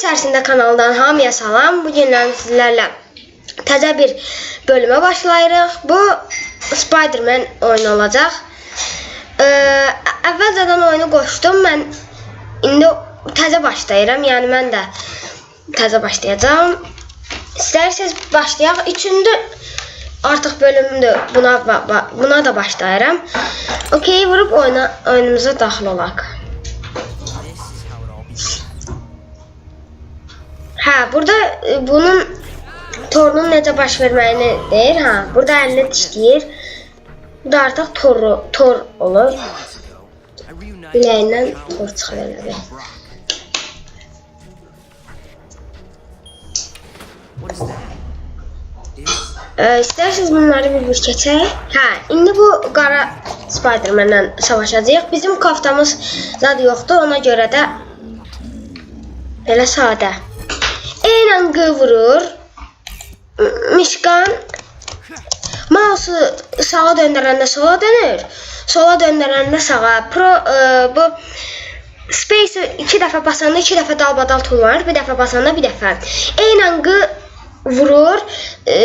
içerisinde kanaldan hamıya salam. Bu günlər sizlərlə təzə bir bölümə başlayırıq. Bu Spider-Man oyunu olacaq. Ee, əvvəlcədən oyunu qoşdum. Mən indi təzə başlayıram. Yəni mən də təzə başlayacağam. İstərseniz başlayaq. Üçüncü artıq bölümdür. Buna buna da başlayıram. Okey, vurup oyuna oyunumuza daxil olaq. Hə, burada e, bunun torunun necə baş verməyini deyir. Hə, burada əlini dişləyir. Bu da artıq toru, tor olur. Biləyindən tor çıxır elə bir. Bunları bir bir keçək. Hə, indi bu qara Spider-Man-lə savaşacağıq. Bizim kaftamız zad yoxdur, ona görə də belə sadə. Eynən qıvırır. M- Mişqan mouse'u sağa döndürəndə sola dönür. Sola döndürəndə sağa. Pro e, bu Space iki dəfə basanda iki dəfə dalbadal tullanır, bir dəfə basanda bir dəfə. Eynən qı vurur. E,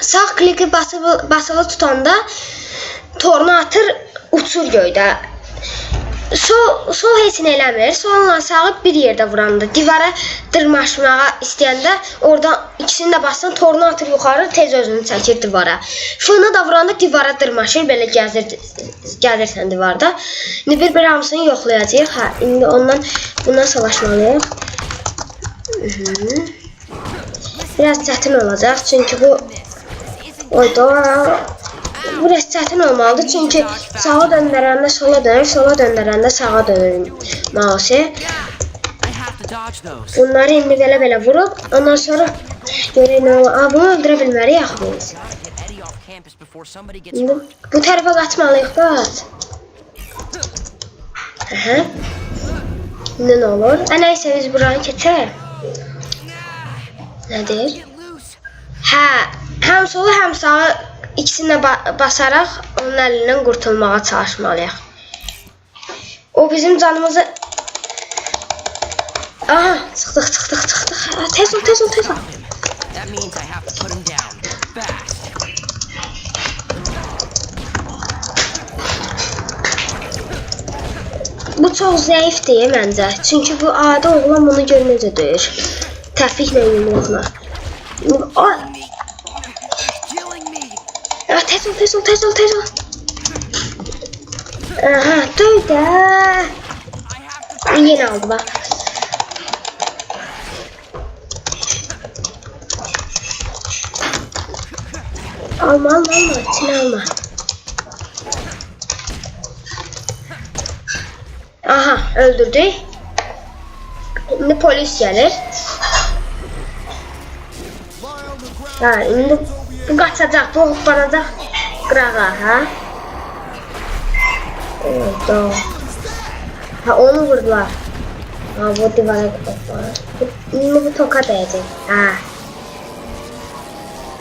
sağ kliki basılı, basılı tutanda torunu atır, uçur göydə. Sol, sol heç nə eləmir. Solla sağı bir yerdə vuranda, divara dırmaşmağa istəyəndə oradan ikisini də bassan torunu atır yuxarı, tez özünü çəkir divara. Fını da vuranda divara dırmaşır, belə gəzir gəlirsən divarda. İndi bir-bir hamısını yoxlayacağıq. Hə, indi ondan bundan savaşmalıyıq. Biraz çətin olacaq çünki bu Oyda Biraz çətin olmalıdır çünki sağa döndürəndə sola dönür, sola döndürəndə sağa dönür mouse. Bunları indi belə-belə vurub, ondan sonra görək nə olur. Aa, bunu öldürə bilməriyik axı biz. İndi bu tərəfə qaçmalıyıq, qaç. Aha. İndi nə olur? Ə, nəysə biz buranı keçək. Nədir? Hə, həm solu, həm sağı ikisinə ba basaraq onun əlindən qurtulmağa çalışmalıyıq. O bizim canımızı Aha, çıxdıq, çıxdıq, çıxdıq. Tez ol, tez ol, tez ol. Bu çox zəifdir məncə. Çünki bu adi oğlan bunu gör necə döyür. Təfiklə yumruqla. Ay, tez ol, tez ol. Aha, döy də. I have to. Yenə aldı bax. Alma, alma, alma. İçine alma. Aha, öldürdü. Şimdi polis gelir. Ha, indi bu qaçacaq, bu hoppanacaq qırağa, ha? Orada. Ha, onu vurdular. Ha, bu divara hoppanır. Bu- bu toka dəyəcək. Ha.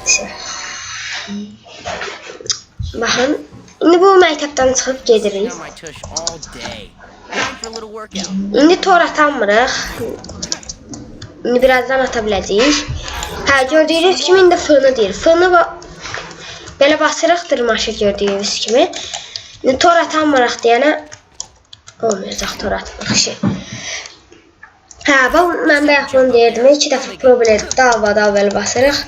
Şey. Baxın, bu məktəbdən çıxıb gedirik. İndi tor atamırıq. İndi birazdan ata. Hə, gördüyünüz kimi indi fırını deyir. Fırını ba belə basırıq dırmaşır gördüyünüz kimi. İndi tor atamırıq deyənə olmayacaq tor atmaq şey. Hə, bax mən bayaq bunu deyirdim. İki dəfə problem dava dava belə basırıq.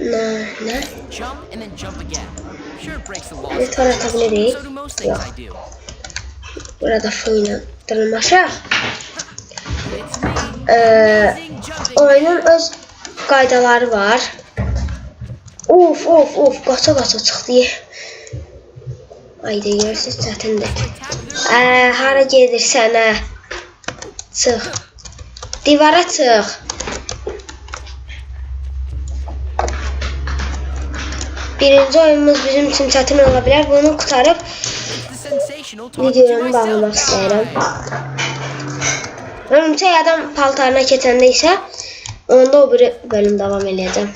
Nə, nə? Bir tor ata bilirik. Yox. Burada fırına dırmaşaq. It's oyunun öz qaydaları var. Uf, uf, uf, qaça qaça çıxdı. Ayda görürsüz çətindir. Ə, hara gedirsən hə? Çıx. Divara çıx. Birinci oyunumuz bizim üçün çətin ola bilər. Bunu qutarıb videonu bağlamaq istəyirəm. Örümcək adam paltarına keçəndə isə onda o biri bölüm davam eləyəcəm.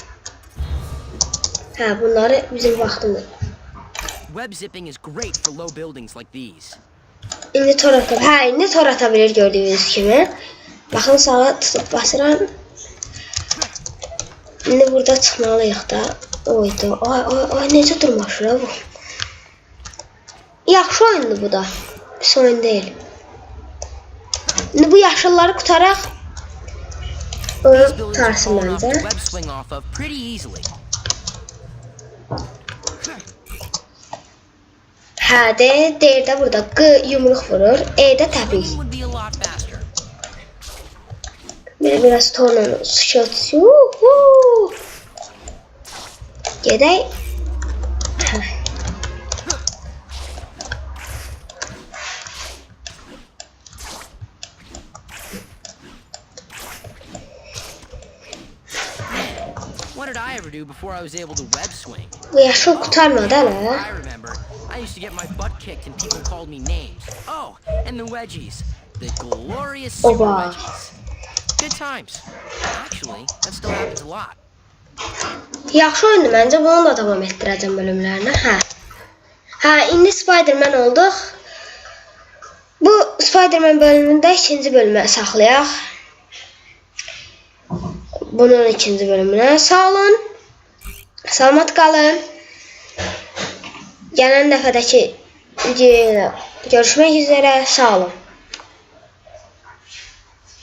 Hə, bunları bizim vaxtımız. Web zipping is great for low buildings like these. İndi tor ata, hə, indi tor ata bilir gördüyünüz kimi. Baxın sağa tutub basıram. İndi burada çıxmalıyıq da. Oydu. Ay ay ay necə durmaşır bu. Yaxşı oyundur bu da. Pis oyun deyil. İndi bu yaşılları qutaraq These oyun buildings are tarsın falling off məncə. web swing off of pretty easily. Hə, D, D-də burada Q yumruq vurur, E-də təpik. Swinging would be a lot faster. Bir, biraz şut. Yuhu. Gedək. Did I ever do before I was able to web swing? Bu yaşıl qutarmadı hələ. I remember. I used to get my butt kicked and people called me names. Oh, and the wedgies. The glorious super Oba. wedgies. Good times. Actually, that still happens a lot. Yaxşı oyundur məncə. Bunu da davam etdirəcəm bölümlərinə. Hə. Hə, indi Spider-Man olduq. Bu Spider-Man bölümündə ikinci bölümə saxlayaq. Bunun ikinci bölümünə sağ olun. Salamat qalın. Gələn dəfədəki videoda görüşmək üzrə. Sağ olun.